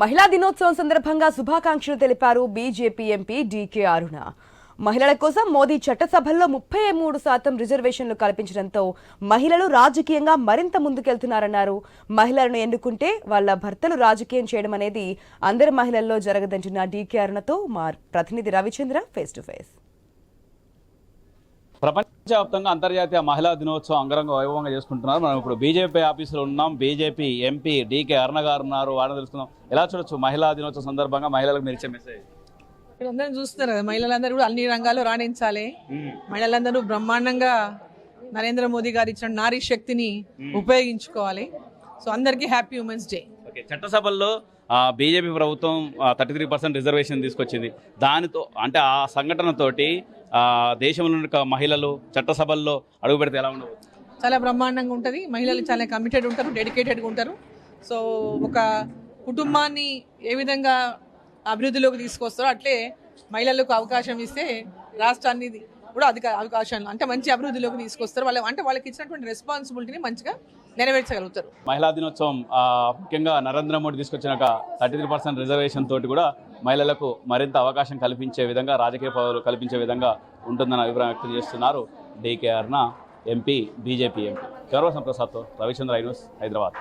మహిళా దినోత్సవం సందర్భంగా శుభాకాంక్షలు తెలిపారు బీజేపీ ఎంపీ డీకే అరుణ. మహిళల కోసం మోదీ చట్టసభల్లో ముప్పై మూడు శాతం రిజర్వేషన్లు కల్పించడంతో మహిళలు రాజకీయంగా మరింత ముందుకెళ్తున్నారన్నారు. మహిళలను ఎన్నుకుంటే వాళ్ళ భర్తలు రాజకీయం చేయడం అనేది అందరి మహిళల్లో జరగదంటున్న డీకే అరుణతో మా ప్రతినిధి రవిచంద్ర ఫేస్ టు ఫేస్. ప్రపంచవ్యాప్తంగా అంతర్జాతీయ మహిళా దినోత్సవం అంగరంగ వైభవంగా చేసుకుంటున్నారు. మనం ఇప్పుడు బీజేపీ ఆఫీసులో ఉన్నాం. బీజేపీ ఎంపీ డీకే అరుణ గారు ఉన్నారు. వారిని తెలుసుకుందాం. ఎలా చూడొచ్చు మహిళా దినోత్సవం సందర్భంగా మహిళలకు మీరు ఇచ్చే మెసేజ్ చూస్తున్నారు కదా మహిళలందరూ కూడా అన్ని రంగాల్లో రాణించాలి. మహిళలందరూ బ్రహ్మాండంగా నరేంద్ర మోదీ గారు ఇచ్చిన నారీ శక్తిని ఉపయోగించుకోవాలి. సో అందరికీ హ్యాపీ ఉమెన్స్ డే. చట్టసభల్లో బీజేపీ ప్రభుత్వం థర్టీ త్రీ పర్సెంట్ రిజర్వేషన్ తీసుకొచ్చింది. దానితో అంటే ఆ సంఘటనతోటి దేశంలోని దేశంలో మహిళలు చట్టసభల్లో అడుగు పెడితే ఎలా ఉండవు? చాలా బ్రహ్మాండంగా ఉంటుంది. మహిళలు చాలా కమిటెడ్ ఉంటారు డెడికేటెడ్గా ఉంటారు. సో ఒక కుటుంబాన్ని ఏ విధంగా అభివృద్ధిలోకి తీసుకొస్తారో అట్లే మహిళలకు అవకాశం ఇస్తే రాష్ట్రాన్ని కూడా అధిక అవకాశాలు అంటే మంచి అభివృద్ధిలోకి తీసుకొస్తారు. వాళ్ళు అంటే వాళ్ళకి ఇచ్చినటువంటి రెస్పాన్సిబిలిటీని మంచిగా నెరవేర్చగలుగుతారు. మహిళా దినోత్సవం ముఖ్యంగా నరేంద్ర మోడీ తీసుకొచ్చినాక థర్టీ త్రీ పర్సెంట్ రిజర్వేషన్ తోటి కూడా మహిళలకు మరింత అవకాశం కల్పించే విధంగా రాజకీయ పదవులు కల్పించే విధంగా ఉంటుందని అభిప్రాయం వ్యక్తం చేస్తున్నారు డీకేఆర్న ఎంపీ బీజేపీ ఎంపీ. గౌరవ సంప్రసాద్తో రవిచంద్ర ఐనూస్ హైదరాబాద్.